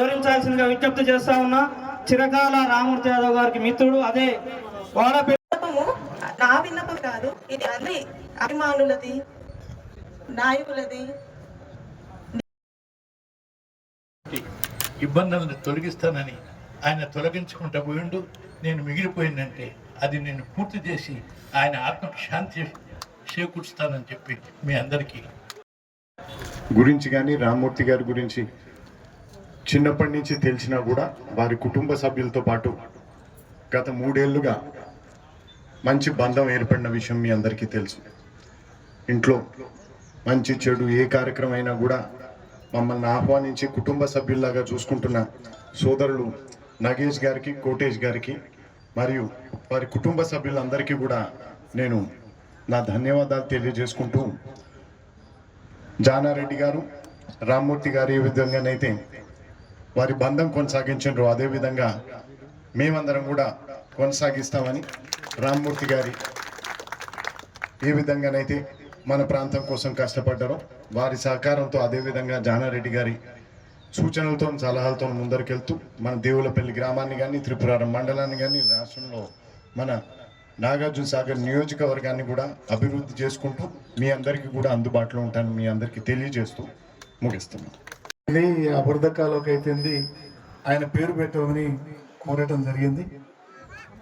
వివరించాల్సిందిగా విజ్ఞప్తి చేస్తా ఉన్నా చిరకాల రామూర్తి యాదవ్ గారికి మిత్రుడు అదే వాళ్ళ నా విన్నపం కాదు ఇది అన్ని అభిమానులది నాయకులది. ఇబ్బందులను తొలగిస్తానని ఆయన తొలగించుకుంటా పోయిండు. నేను మిగిలిపోయిందంటే అది నేను పూర్తి చేసి ఆయన ఆత్మకు శాంతి చేకూర్చుతానని చెప్పి మీ అందరికీ గురించి కానీ రామ్మూర్తి గారి గురించి చిన్నప్పటి నుంచి తెలిసినా కూడా వారి కుటుంబ సభ్యులతో పాటు గత మూడేళ్ళుగా మంచి బంధం ఏర్పడిన విషయం మీ అందరికీ తెలుసు. ఇంట్లో మంచి చెడు ఏ కార్యక్రమం అయినా కూడా మమ్మల్ని ఆహ్వానించి కుటుంబ సభ్యుల్లాగా చూసుకుంటున్న సోదరులు నగేష్ గారికి కోటేష్ గారికి మరియు వారి కుటుంబ సభ్యులందరికీ కూడా నేను నా ధన్యవాదాలు తెలియజేసుకుంటూ జానారెడ్డి గారు రామ్మూర్తి గారు ఏ విధంగానైతే వారి బంధం కొనసాగించారు అదేవిధంగా మేమందరం కూడా కొనసాగిస్తామని రామ్మూర్తి గారి ఏ విధంగానైతే మన ప్రాంతం కోసం కష్టపడ్డారో వారి సహకారంతో అదేవిధంగా జానారెడ్డి గారి సూచనలతో సలహాలతో ముందరికెళ్తూ మన దేవులపల్లి గ్రామాన్ని కానీ త్రిపురారం మండలాన్ని కానీ రాష్ట్రంలో మన నాగార్జున సాగర్ నియోజకవర్గాన్ని కూడా అభివృద్ధి చేసుకుంటూ మీ అందరికీ కూడా అందుబాటులో ఉంటాను మీ అందరికీ తెలియజేస్తూ ముగిస్తున్నాను. ఇది ఆ వరదకాలోకి అయితేంది ఆయన పేరు పెట్టమని కోరటం జరిగింది.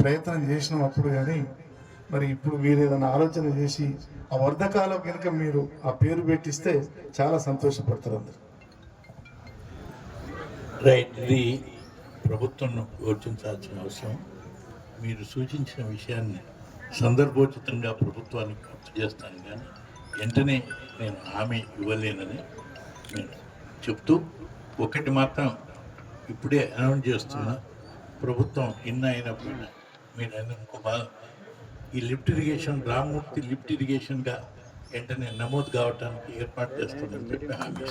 ప్రయత్నం చేసినాం అప్పుడు కానీ మరి ఇప్పుడు మీరు ఏదైనా ఆలోచన చేసి ఆ వర్ధకాలో కనుక మీరు ఆ పేరు పెట్టిస్తే చాలా సంతోషపడతారు అందరు. రైట్ ఇది ప్రభుత్వం యోచించాల్సిన అవసరం. మీరు సూచించిన విషయాన్ని సందర్భోచితంగా ప్రభుత్వానికి గుర్తు చేస్తాను కానీ వెంటనే నేను హామీ ఇవ్వలేనని నేను చెప్తూ ఒకటి మాత్రం ఇప్పుడే అనౌన్స్ చేస్తున్నా. ప్రభుత్వం ఇన్న అయినప్పుడు మీరు అన్న ఇంకో భాగం. ఈ లిఫ్ట్ ఇరిగేషన్ రామూర్తి లిఫ్ట్ ఇరిగేషన్గా వెంటనే నమోదు కావడానికి ఏర్పాటు చేస్తుందని చెప్పి హామీ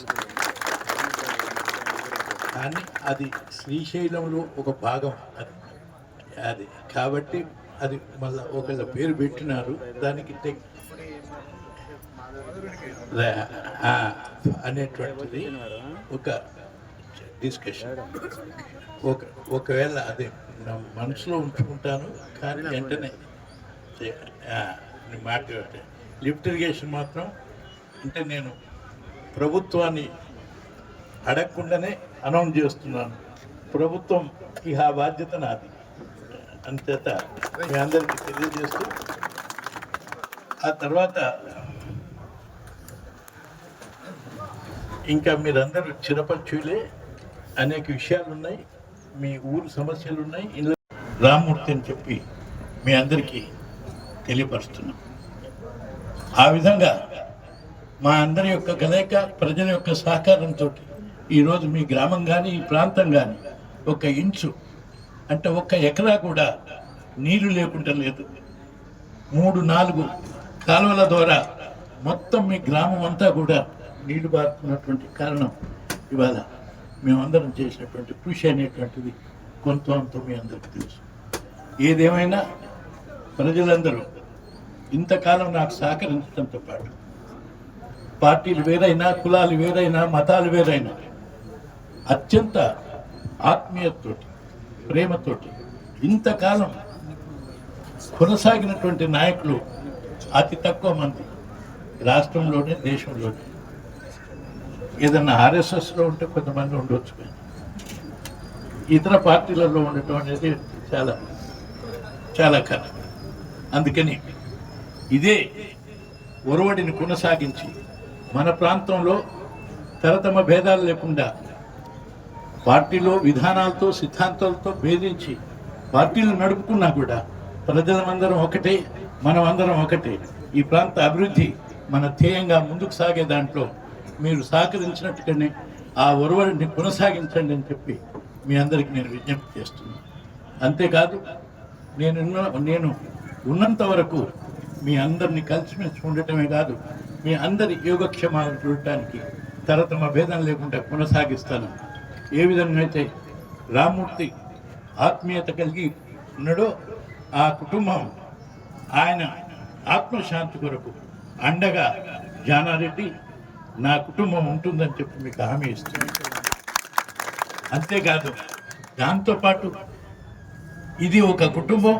కానీ అది శ్రీశైలంలో ఒక భాగం అది. అది కాబట్టి అది మళ్ళీ ఒకళ్ళ పేరు పెట్టినారు. దానికి టెక్ అనేటువంటిది ఒక డిస్కషన్ ఒక ఒకవేళ అది మనసులో ఉంచుకుంటాను కానీ వెంటనే మాట్లాడే లిఫ్ట్ ఇరిగేషన్ మాత్రం అంటే నేను ప్రభుత్వాన్ని అడగకుండానే అనౌన్స్ చేస్తున్నాను. ప్రభుత్వం ఈ ఆ బాధ్యత నాది. అంతేత మీ అందరికీ తెలియజేస్తూ ఆ తర్వాత ఇంకా మీరందరూ చిరపరిచులే అనేక విషయాలు ఉన్నాయి మీ ఊరు సమస్యలు ఉన్నాయి ఇలా రామ్మూర్తి అని చెప్పి మీ అందరికీ తెలియపరుస్తున్నాం. ఆ విధంగా మా అందరి యొక్క కలయిక ప్రజల యొక్క సహకారంతో ఈరోజు మీ గ్రామం కానీ ఈ ప్రాంతం కానీ ఒక ఇంచు అంటే ఒక్క ఎకరా కూడా నీరు లేకుండా లేదు. మూడు నాలుగు కాలువల ద్వారా మొత్తం మీ గ్రామం అంతా కూడా నీళ్ళు బారుతున్నటువంటి కారణం ఇవాళ మేమందరం చేసినటువంటి కృషి అనేటువంటిది కొంత అంత మీ అందరికీ తెలుసు. ఏదేమైనా ప్రజలందరూ ఇంతకాలం నాకు సహకరించడంతో పాటు పార్టీలు వేరైనా కులాలు వేరైనా మతాలు వేరైనా అత్యంత ఆత్మీయతతోటి ప్రేమతోటి ఇంతకాలం కొనసాగినటువంటి నాయకులు అతి తక్కువ మంది రాష్ట్రంలోనే దేశంలోనే. ఏదన్నా ఆర్ఎస్ఎస్లో ఉంటే కొంతమంది ఉండొచ్చు కానీ ఇతర పార్టీలలో ఉండటం అనేది చాలా చాలా కథ అందుకని ఇదే ఒరవడిని కొనసాగించి మన ప్రాంతంలో తరతమ భేదాలు లేకుండా పార్టీలో విధానాలతో సిద్ధాంతాలతో భేదించి పార్టీలు నడుపుకున్నా కూడా ప్రజలమందరం ఒకటే మనం అందరం ఒకటే. ఈ ప్రాంత అభివృద్ధి మన ధ్యేయంగా ముందుకు సాగే దాంట్లో మీరు సహకరించినట్టుగానే ఆ ఒరవడిని కొనసాగించండి అని చెప్పి మీ అందరికి నేను విజ్ఞప్తి చేస్తున్నాను. అంతేకాదు నేను ఉన్న- నేను ఉన్నంత వరకు మీ అందరిని కలిసిమెలిసి ఉండటమే కాదు మీ అందరి యోగక్షేమాలు చూడటానికి తరతమ భేదం లేకుండా కొనసాగిస్తాను. ఏ విధంగా అయితే రామ్మూర్తి ఆత్మీయత కలిగి ఉన్నాడో ఆ కుటుంబం ఆయన ఆత్మశాంతి కొరకు అండగా జానారెడ్డి నా కుటుంబం ఉంటుందని చెప్పి మీకు హామీ ఇస్తుంది అంతేకాదు దాంతోపాటు ఇది ఒక కుటుంబం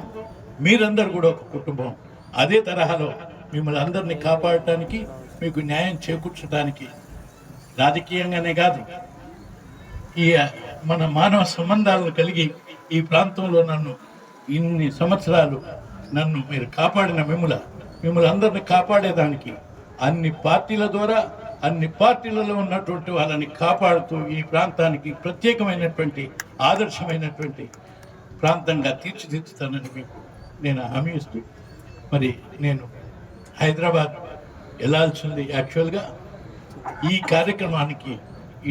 మీరందరూ కూడా ఒక కుటుంబం. అదే తరహాలో మిమ్మల్ని అందరినీ కాపాడటానికి మీకు న్యాయం చేకూర్చడానికి రాజకీయంగానే కాదు ఈ మన మానవ సంబంధాలను కలిగి ఈ ప్రాంతంలో నన్ను ఇన్ని సంవత్సరాలు నన్ను మీరు కాపాడిన మిమ్మల మిమ్మల్ని అందరిని కాపాడేదానికి అన్ని పార్టీల ద్వారా అన్ని పార్టీలలో ఉన్నటువంటి వాళ్ళని కాపాడుతూ ఈ ప్రాంతానికి ప్రత్యేకమైనటువంటి ఆదర్శమైనటువంటి ప్రాంతంగా తీర్చిదిద్దుతానని మీకు నేను హామీ ఇస్తూ మరి నేను హైదరాబాద్ వెళ్ళాల్సింది యాక్చువల్గా ఈ కార్యక్రమానికి